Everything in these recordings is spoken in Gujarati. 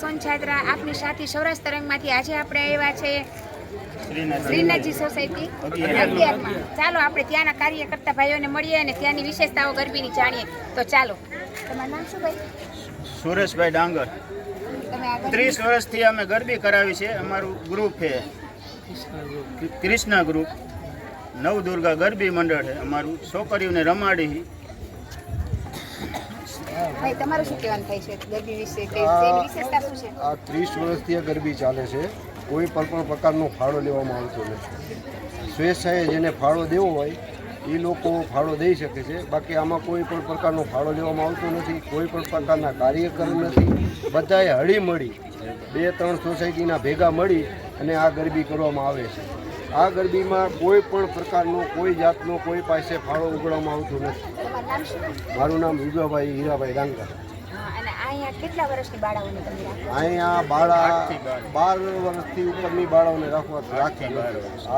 સોન છાત્રા આપની સાથી સૌરાષ્ટ્ર તરંગમાંથી આજે આપણે આવ્યા છે શ્રીનાથજી. સોસાયટી અગિયારમાં. ચાલો આપણે ત્યાંના કાર્યકર્તા ભાઈઓને મળીએ અને ત્યાંની વિશેષતાઓ ગરબીની જાણીએ. તો ચાલો. તમારું નામ શું ભાઈ? સુરેશભાઈ ડાંગર. ત્રીસ વર્ષથી અમે ગરબી કરાવી છે. અમારું ગ્રુપ છે. કૃષ્ણા ગ્રુપ. નવદુર્ગા ગરબી મંડળ છે. અમારું છોકરીઓને રમાડી ભાઈ તમારું શું કહેવાનું થાય છે? ગરબી વિશે કે વિશેષતા શું છે? આ ત્રીસ વર્ષથી આ ગરબી ચાલે છે. કોઈ પણ પણ પ્રકારનો ફાળો લેવામાં આવતો નથી. સ્વેચ્છાએ જેને ફાળો દેવો હોય એ લોકો ફાળો દઈ શકે છે. બાકી આમાં કોઈ પણ પ્રકારનો ફાળો લેવામાં આવતો નથી કોઈ પણ પ્રકારના કાર્યક્રમ નથી. બધાએ હળી મળી બે ત્રણ સોસાયટીના ભેગા મળી અને આ ગરબી કરવામાં આવે છે. આ ગરબીમાં કોઈ પણ પ્રકારનો કોઈ જાતનો કોઈ પાસે ફાળો ઉગડવામાં આવતો નથી. મારું નામ યુગાભાઈ હીરાભાઈ ડાંગર. અહીંયા કેટલા વર્ષની બાળાઓને તમે રાખો અહીંયા બાળા બાર. વર્ષથી ઉપરની બાળાઓને રાખવા રાખી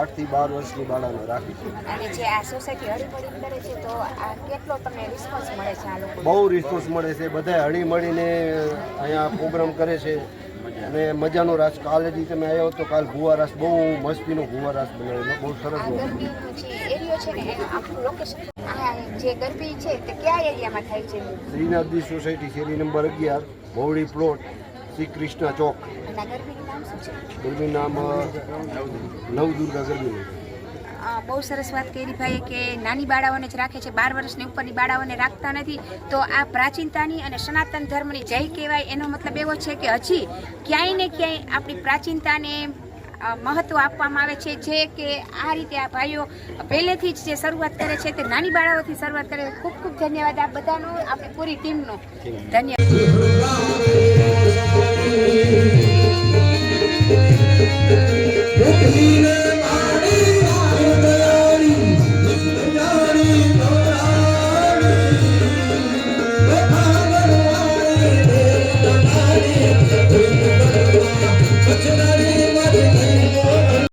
આઠથી બાર વર્ષની બાળાને રાખી છે. અને જે આ સોસાયટી હળીમળી કરે છે તો આ કેટલો તમને રિસ્પોન્સ મળે છે આ લોકો બહુ રિસ્પોન્સ મળે છે. બધા હળી મળીને અહીંયા પ્રોગ્રામ કરે છે. અને મજાનો રાજ કાલે જી તમે આવ્યો તો કાલ ભૂવા રાસ બહુ મસ્તીનો ભૂવા રસ બનાવેલો બહુ સરસ શ્રીનાથજી સોસાયટી શેરી નંબર અગિયાર મોવડી પ્લોટ શ્રી કૃષ્ણ ચોક. ગરબીનું નામ શું છે? ગરબી નવદુર્ગા બહુ સરસ વાત કરી ભાઈએ કે નાની બાળાઓને જ રાખે છે. બાર વર્ષની ઉપરની બાળાઓને રાખતા નથી. તો આ પ્રાચીનતાની અને સનાતન ધર્મની જય કહેવાય એનો મતલબ એવો છે કે હજી ક્યાંય ને ક્યાંય આપણી પ્રાચીનતાને મહત્વ આપવામાં આવે છે. જે કે આ રીતે આ ભાઈઓ પહેલેથી જ જે શરૂઆત કરે છે તે નાની બાળાઓથી શરૂઆત કરે. છે ખૂબ ખૂબ ધન્યવાદ આ બધાનો, આપણી પૂરી ટીમનો. ધન્યવાદ.